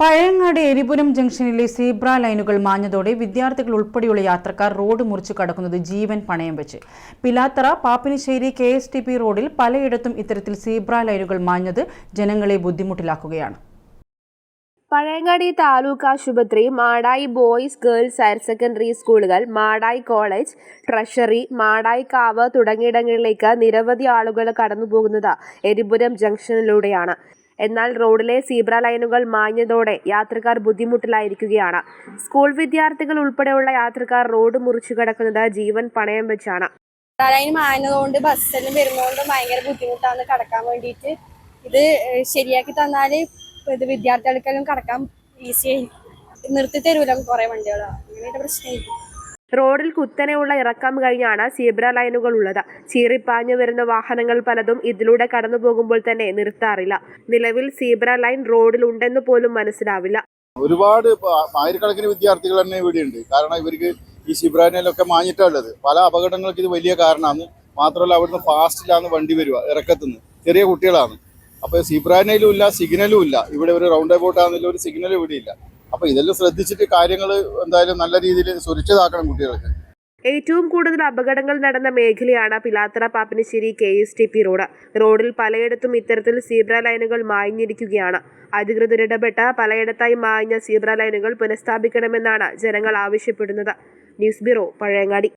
പഴയങ്ങാട് എരിപുരം ജംഗ്ഷനിലെ സീബ്ര ലൈനുകൾ മാഞ്ഞതോടെ വിദ്യാർത്ഥികൾ ഉൾപ്പെടെയുള്ള യാത്രക്കാർ റോഡ് മുറിച്ചു കടക്കുന്നത് ജീവൻ പണയം വെച്ച്. Pilathara Pappinisseri K S T P റോഡിൽ പലയിടത്തും ഇത്തരത്തിൽ സീബ്ര ലൈനുകൾ മാഞ്ഞത് ജനങ്ങളെ ബുദ്ധിമുട്ടിലാക്കുകയാണ്. പഴയങ്ങാടി താലൂക്ക് ആശുപത്രി Madayi boys girls higher secondary സ്കൂളുകൾ മാടായി കോളേജ് ട്രഷറി മാടായി കാവ് തുടങ്ങിയിടങ്ങളിലേക്ക് നിരവധി ആളുകൾ കടന്നുപോകുന്നത് എരിപുരം ജംഗ്ഷനിലൂടെയാണ്. എന്നാൽ റോഡിലെ സീബ്ര ലൈനുകൾ മാഞ്ഞതോടെ യാത്രക്കാർ ബുദ്ധിമുട്ടിലായിരിക്കുകയാണ്. സ്കൂൾ വിദ്യാർത്ഥികൾ ഉൾപ്പെടെയുള്ള യാത്രക്കാർ റോഡ് മുറിച്ചു കിടക്കുന്നത് ജീവൻ പണയം വെച്ചാണ്. ലൈൻ മാഞ്ഞതുകൊണ്ട് ബസ്സെല്ലാം വരുന്നതുകൊണ്ട് ഭയങ്കര ബുദ്ധിമുട്ടാണ് കടക്കാൻ വേണ്ടിയിട്ട്. ഇത് ശരിയാക്കി തന്നാൽ ഇത് വിദ്യാർത്ഥികൾക്കെല്ലാം കടക്കാൻ ഈസി ആയി. നിർത്തി തരൂല കുറെ വണ്ടികൾ അങ്ങനെയുള്ള പ്രശ്നമായിരിക്കും റോഡിൽ കുത്തനെയുള്ള ഇറക്കം കഴിഞ്ഞാണ് സീബ്ര ലൈനുകൾ ഉള്ളത് ചീറിപ്പാഞ്ഞു വരുന്ന വാഹനങ്ങൾ പലതും ഇതിലൂടെ കടന്നു പോകുമ്പോൾ തന്നെ നിർത്താറില്ല. നിലവിൽ സീബ്ര ലൈൻ റോഡിൽ ഉണ്ടെന്ന് പോലും മനസ്സിലാവില്ല. ഒരുപാട് ആയിരക്കണക്കിന് വിദ്യാർത്ഥികൾ തന്നെ ഇവിടെയുണ്ട്. കാരണം ഇവർക്ക് ഈ ശിബ്രാനയിലൊക്കെ മാഞ്ഞിട്ടുള്ളത് പല അപകടങ്ങൾക്ക് ഇത് വലിയ കാരണമാണ്. മാത്രമല്ല അവിടുന്ന് ഫാസ്റ്റിലാണ് വണ്ടി വരിക ഇറക്കത്തുനിന്ന്. ചെറിയ കുട്ടികളാണ്. അപ്പൊ സീബ്രാനയിലും ഇല്ല സിഗ്നലും ഇല്ല. ഇവിടെ ഒരു റൗണ്ട് അബൌട്ട് ആണെങ്കിലും ഒരു സിഗ്നലും ഇവിടെ ഇല്ല അപ്പൊ ഇതെല്ലാം ശ്രദ്ധിച്ചിട്ട് കാര്യങ്ങൾ എന്തായാലും നല്ല രീതിയിൽ സുരക്ഷിതാക്കണം കുട്ടികൾക്ക്. ഏറ്റവും കൂടുതൽ അപകടങ്ങൾ നടന്ന മേഖലയാണ് Pilathara Pappinisseri K S T P road. റോഡിൽ പലയിടത്തും ഇത്തരത്തിൽ സീബ്ര ലൈനുകൾ മായിഞ്ഞിരിക്കുകയാണ് അധികൃതർ ഇടപെട്ട പലയിടത്തായി മായഞ്ഞ സീബ്ര ലൈനുകൾ പുനഃസ്ഥാപിക്കണമെന്നാണ് ജനങ്ങൾ ആവശ്യപ്പെടുന്നത്. News bureau Pazhayangadi.